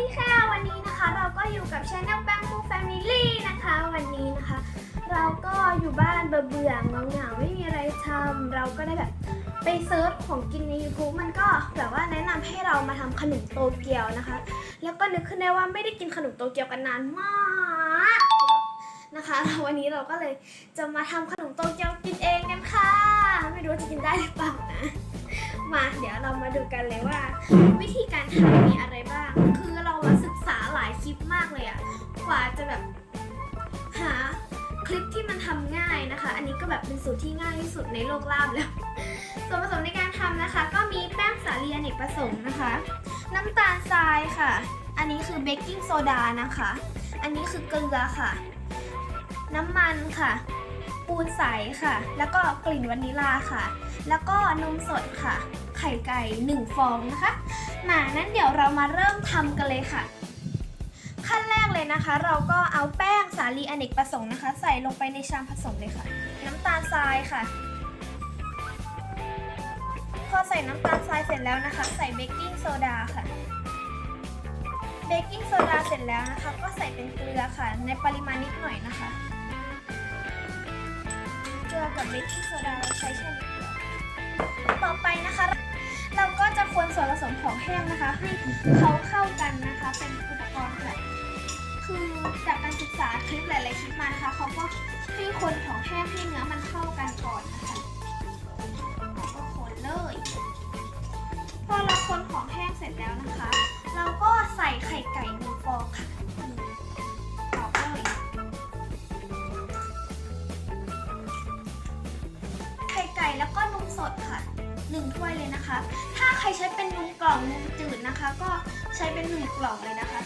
ดีค่ะ วันนี้นะคะเราก็อยู่กับช anel แบงมูแฟมิลี่นะคะ วันนี้นะคะ เราก็อยู่บ้านเบื่อเบื่อๆเหงาไม่มีอะไรทำเราก็ได้แบบไปเซิร์ชของกินใน YouTube มันก็แบบว่าแนะนำให้เรามาทำขนมโตเกียวนะคะ แล้วก็นึกขึ้นได้ว่าไม่ได้กินขนมโตเกียวกันนานมากนะคะวันนี้เราก็เลยจะมาทำขนมโตเกียวกินเองกันค่ะ ไม่รู้จะกินได้หรือเปล่านะมาเดี๋ยวเรามาดูกันเลยว่า วิธีการทำมีอะไรบ้างคือ อะกว่าจะแบบหาคลิปที่มันทำง่ายนะคะ อันนี้ก็แบบเป็นสูตรที่ง่ายที่สุดในโลกลาบแล้ว ส่วนผสมในการทำนะคะ ก็มีแป้งสาลีอเนกประสงค์นะคะ น้ำตาลทรายค่ะ อันนี้คือเบกกิ้งโซดานะคะ อันนี้คือเกลือค่ะ น้ำมันค่ะ ปูนใสค่ะ แล้วก็กลิ่นวานิลลาค่ะ แล้วก็นมสดค่ะ ไข่ไก่หนึ่งฟองนะคะมานั้นเดี๋ยวเรามาเริ่มทำกันเลยค่ะ ขั้นแรกเลยนะคะ เราก็เอาแป้งสาลีอเนกประสงค์นะคะ ใส่ลงไปในชามผสมเลยค่ะ น้ำตาลทรายค่ะ พอใส่น้ำตาลทรายเสร็จแล้วนะคะ ใส่เบกกิ้งโซดาค่ะเบกกิ้งโซดาเสร็จแล้วนะคะ ก็ใส่เป็นเกลือค่ะ ในปริมาณนิดหน่อยนะคะ เกลือกับเบกกิ้งโซดาเราใช้แค่นิดเดียวต่อไปนะคะ เราก็จะคนส่วนผสมของแห้งนะคะ ให้เขาเข้ากันนะคะ เป็นอุปกรณ์ค่ะ คือจากการศึกษาคลิปหลายๆคลิปมานะคะเขาก็ให้คนของแห้งให้เนื้อมันเข้ากันก่อนนะคะแล้วก็คนเลย พอเราคนของแห้งเสร็จแล้วนะคะ เราก็ใส่ไข่ไก่หนึ่งฟองค่ะนี่ตอกเลยไข่ไก่แล้วก็นมสดค่ะหนึ่งถ้วยเลยนะคะ ถ้าใครใช้เป็นนมกล่องนมจืดนะคะ ก็ใช้เป็นหนึ่งกล่องเลยนะคะ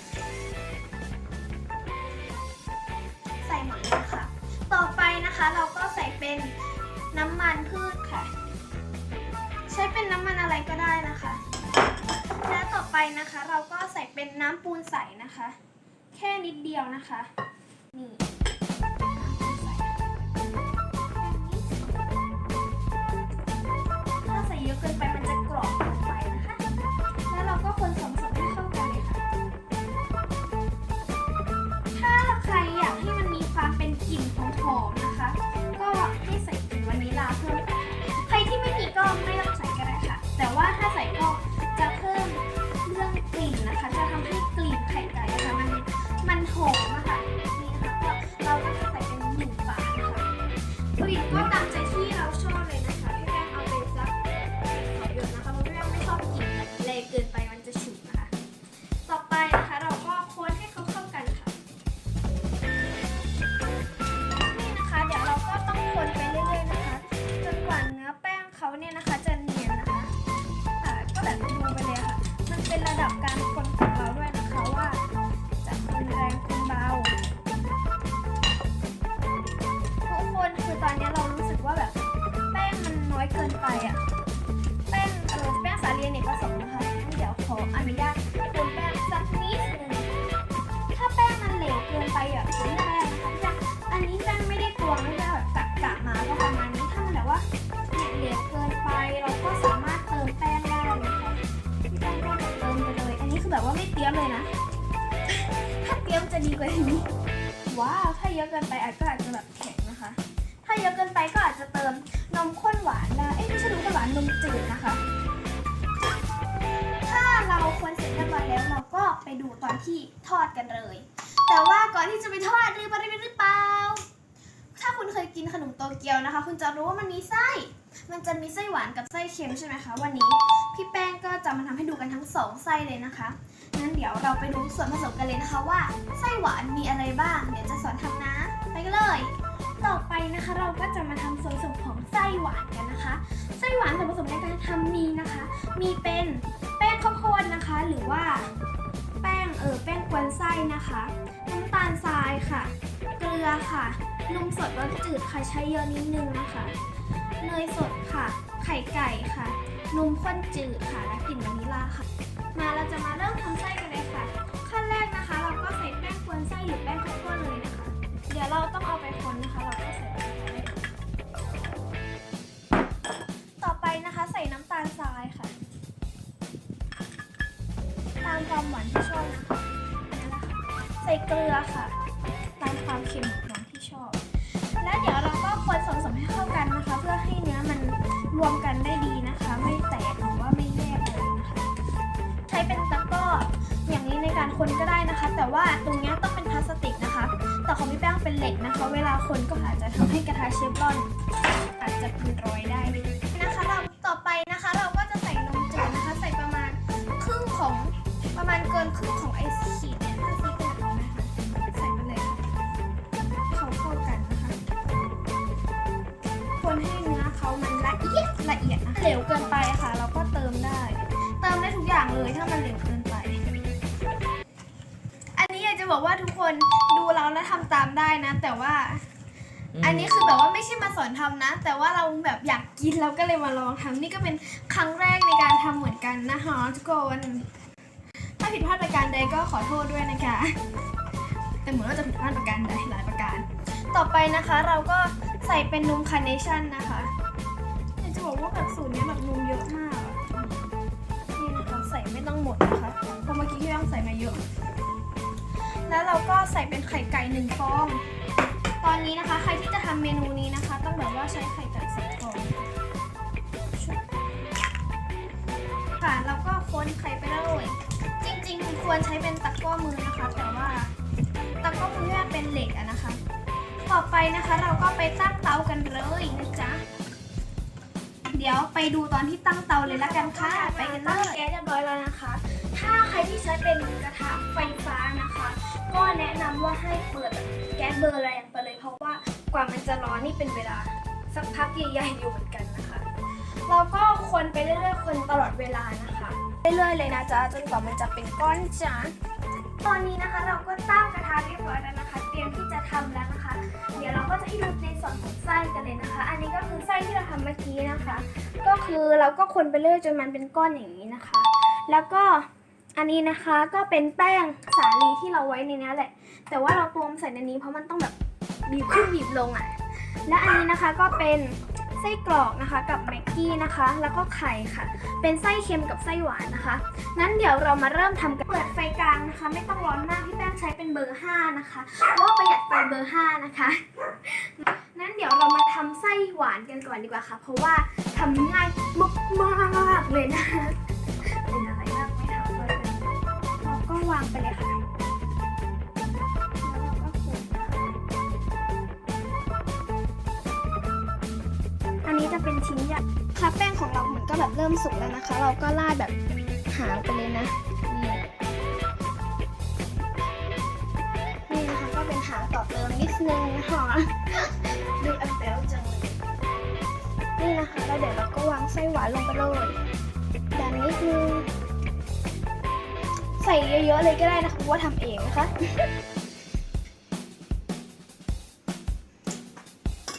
ใส่หมดเลยนะคะต่อไปนะคะเราก็ใส่เป็นน้ำมันพืชค่ะ ใช้เป็นน้ำมันอะไรก็ได้นะคะ และต่อไปนะคะ เราก็ใส่เป็นน้ำปูนใสนะคะ แค่นิดเดียวนะคะนี่ถ้าใส่เยอะเกินไปมันจะกรอบเกินไปนะคะ แล้วเราก็คนสม ลิ่ ดีกว่านี้ว้าวถ้าเยอะเกินไปอาจก็อาจจะแบบแข็งนะคะ ถ้าเยอะเกินไปก็อาจจะเติมนมข้นหวานได้เอ้ยไม่ใช่นมข้นหวานนมจืดนะคะ ถ้าเราควรเสร็จเรียบร้อยแล้วเราก็ไปดูตอนที่ทอดกันเลย แต่ว่าก่อนที่จะไปทอดลืมอะไรไปหรือเปล่าถ้าคุณเคยกินขนมโตเกียวนะคะ คุณจะรู้ว่ามันมีไส้ มันจะมีไส้หวานกับไส้เค็มใช่ไหมคะ วันนี้พี่แป้งก็จะมาทำให้ดูกันทั้งสองไส้เลยนะคะ งั้นเดี๋ยวเราไปดูส่วนผสมกันเลยนะคะว่าไส้หวานมีอะไรบ้าง เดี๋ยวจะสอนทำนะ ไปกันเลย ต่อไปนะคะเราก็จะมาทำส่วนผสมของไส้หวานกันนะคะ ไส้หวานส่วนผสมในการทำมีนะคะ มีเป็นแป้งข้าวโพดนะคะ หรือว่าแป้งเออแป้งกวนไส้นะคะน้ำตาลทรายค่ะ เกลือค่ะนมสดรสจืดค่ะใช้เยอะนิดนึงนะคะเนยสดค่ะ ไข่ไก่ค่ะนมข้นจืดค่ะและกลิ่นวานิลลาค่ะ มาเราจะมาเริ่มทำไส้กันเลยค่ะ ขั้นแรกนะคะ เราก็ใส่แป้งกวนไส้หรือแป้งข้าวโพดเลยนะคะ เดี๋ยวเราต้องเอาไปคนนะคะ เราก็ใส่ไปเลยต่อไปนะคะใส่น้ำตาลทรายค่ะ ตามความหวานที่ชอบนะคะนี่แหละค่ะใส่เกลือค่ะ ตามความเค็มของที่ชอบ แล้วเดี๋ยวเราก็คนส่วนผสมให้เข้ากันนะคะ เพื่อให้เนื้อมันรวมกันได้ดีนะคะ ไม่แตก ช้เป็นตะกร้ออย่างนี้ในการคนก็ได้นะคะ แต่ว่าตรงนี้ต้องเป็นพลาสติกนะคะ แต่ของพี่แป้งเป็นเหล็กนะคะ เวลาคนก็อาจจะทำให้กระทะเชฟรอน อาจจะเป็นรอยได้นะคะเราต่อไปนะคะเราก็จะใส่นมจืดนะคะ ใส่ประมาณครึ่งของประมาณเกินครึ่งของไอศครีมเนี่ยถ้าซีเป็นแบบนี้นะคะใส่ไปเลยเขาเข้ากันนะคะ คนให้เนื้อเขามันละเอียดละเอียดนะเหลวเกินไปค่ะ เราก็เติมได้ ติมได้ทุกอย่างเลยถ้ามันเหลวเกินไป อันนี้อยากจะบอกว่าทุกคนดูเราแล้วทำตามได้นะ แต่ว่า อันนี้คือแบบว่าไม่ใช่มาสอนทำนะ แต่ว่าเราแบบอยากกินเราก็เลยมาลองทำนี่ก็เป็นครั้งแรกในการทำเหมือนกันนะคะทุกคนถ้าผิดพลาดประการใดก็ขอโทษด้วยนะคะ แต่เหมือนว่าจะผิดพลาดประการใดหลายประการ ต่อไปนะคะเราก็ใส่เป็นนมคาร์เนชั่นนะคะอยากจะบอกว่าแบบสูตรนี้แบบนมเยอะมากอะนี่นะคะใส่ไม่ต้องหมดนะคะเพราะเมื่อกี้พี่ต้องใส่มาเยอะ แล้วเราก็ใส่เป็นไข่ไก่หนึ่งฟอง ตอนนี้นะคะ ใครที่จะทำเมนูนี้นะคะ ต้องแบบว่าใช้ไข่ไก่สองฟองค่ะแล้วก็คนไข่ไปเลยจริงๆ ควรใช้เป็นตะก้อมือนะคะ แต่ว่าตะก้อมือเนี่ยเป็นเหล็กอะนะคะ ต่อไปนะคะ เราก็ไปตั้งเตากันเลยนะจ๊ะ เดี๋ยวไปดูตอนที่ตั้งเตาเลยละกันค่ะไปกันเลยแก๊สเรียบร้อยแล้วนะคะ ถ้าใครที่ใช้เป็นกระทะไฟฟ้านะคะ ก็แนะนำว่าให้เปิดแก๊สเบอร์แรงไปเลย เพราะว่ากว่ามันจะร้อนนี่เป็นเวลาสักพักใหญ่ๆอยู่เหมือนกันนะคะ เราก็คนไปเรื่อยๆ คนตลอดเวลานะคะ เรื่อยๆเลยนะจ๊ะจนกว่ามันจะเป็นก้อนจ้าตอนนี้นะคะเราก็ตั้งกระทะเรียบร้อยแล้วนะคะ เตรียมที่จะทำแล้ว ก็จะให้ดูในส่วนของไส้กันเลยนะคะ อันนี้ก็คือไส้ที่เราทำเมื่อกี้นะคะ ก็คือเราก็คนไปเรื่อยจนมันเป็นก้อนอย่างนี้นะคะ แล้วก็อันนี้นะคะก็เป็นแป้งสาลีที่เราไว้ในนี้แหละ แต่ว่าเราตวงใส่ในนี้เพราะมันต้องแบบบีบขึ้นบีบลงอะ และอันนี้นะคะก็เป็น ไส้กรอกนะคะ กับแม็กกี้นะคะ แล้วก็ไข่ค่ะ เป็นไส้เค็มกับไส้หวานนะคะงั้นเดี๋ยวเรามาเริ่มทำกันเปิดไฟกลางนะคะ ไม่ต้องร้อนมากพี่แป้งใช้เป็นเบอร์ 5 นะคะเพราะว่าประหยัดไฟเบอร์ 5 นะคะงั้นเดี๋ยวเรามาทำไส้หวานกันก่อนดีกว่าค่ะ เพราะว่าทำง่ายมากๆเลยนะคะ สุกแล้วนะคะ เราก็ราดแบบหางไปเลยนะนี่นี่นะคะก็เป็นหางต่อเติมนิดนึงนะคะดูแอปเปิลจังเลยนี่นะคะแล้วเดี๋ยวเราก็วางไส้หวานลงไปเลยดันนิดนึงใส่เยอะๆเลยก็ได้นะคะเพราะว่าทำเองนะคะ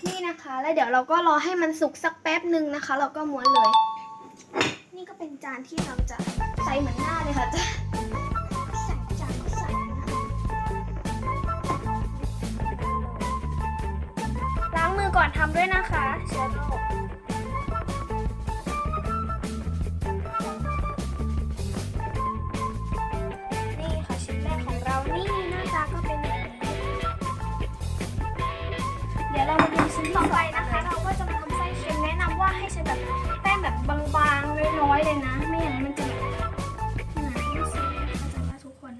นี่นะคะ แล้วเดี๋ยวเราก็รอให้มันสุกสักแป๊บหนึ่งนะคะ เราก็ม้วนเลย นี่ก็เป็นจานที่เราจะใส่เหมือนหน้าเลยค่ะจะใส่จานก็ใส่นะคะล้างมือก่อนทำด้วยนะคะเชื้อโรค เลยนะ ไม่อย่างนั้นมันจะแบบหนาไม่สวยเข้าใจว่าทุกคน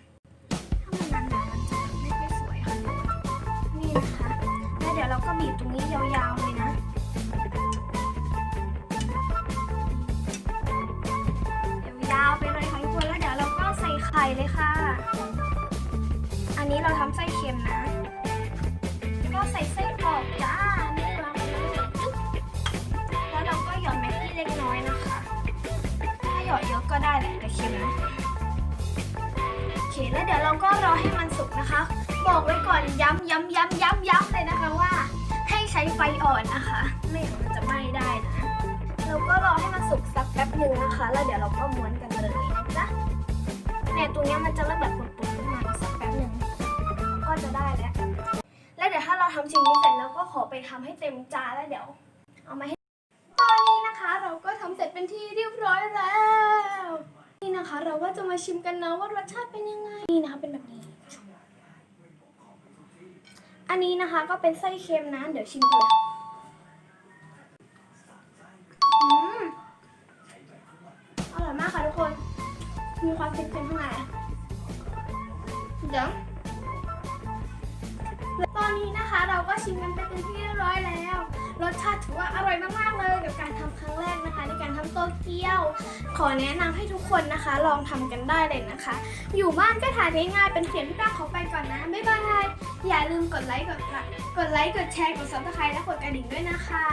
ถ้ามันหนาๆมันจะไม่ค่อยสวยค่ะ นี่นะคะแล้วเดี๋ยวเราก็บีบตรงนี้ยาวๆเลยนะยาวๆไปเลยค่ะทุกคนแล้วเดี๋ยวเราก็ใส่ไข่เลยค่ะ อันนี้เราทำไส้เค็มนะ หยอดเยอะก็ได้แหละแต่เค็มนะโอเคแล้วเดี๋ยวเราก็รอให้มันสุกนะคะ บอกไว้ก่อนย้ำย้ำย้ำย้ำย้ำเลยนะคะว่า ให้ใช้ไฟอ่อนนะคะ ไม่งั้นมันจะไหม้ได้นะเราก็รอให้มันสุกสักแป๊บหนึ่งนะคะ แล้วเดี๋ยวเราก็ม้วนกันเลยนะจ๊ะเนี่ยตรงนี้มันจะเริ่มแบบปุดๆขึ้นมาสักแป๊บหนึ่งก็จะได้แล้วแล้วเดี๋ยวถ้าเราทำชิ้นนี้เสร็จแล้วก็ขอไปทำให้เต็มจานแล้วเดี๋ยว เอามาให้ตอนนี้ นะคะ เราก็ทำเสร็จเป็นที่เรียบร้อยแล้ว นี่นะนะคะ เราก็จะมาชิมกันนะว่ารสชาติเป็นยังไงนี่นะคะเป็นแบบนี้ อันนี้นะคะก็เป็นไส้เค็มนะ เดี๋ยวชิมกันเลย การทำโตเกียว ขอแนะนำให้ทุกคนนะคะ ลองทำกันได้เลยนะคะ อยู่บ้านก็ทานง่ายๆเป็นเสียงพี่ป้าขอไปก่อนนะ บ๊ายบาย อย่าลืมกดไลค์กดกดไลค์กดแชร์กดซับสไครต์และกดกระดิ่งด้วยนะคะ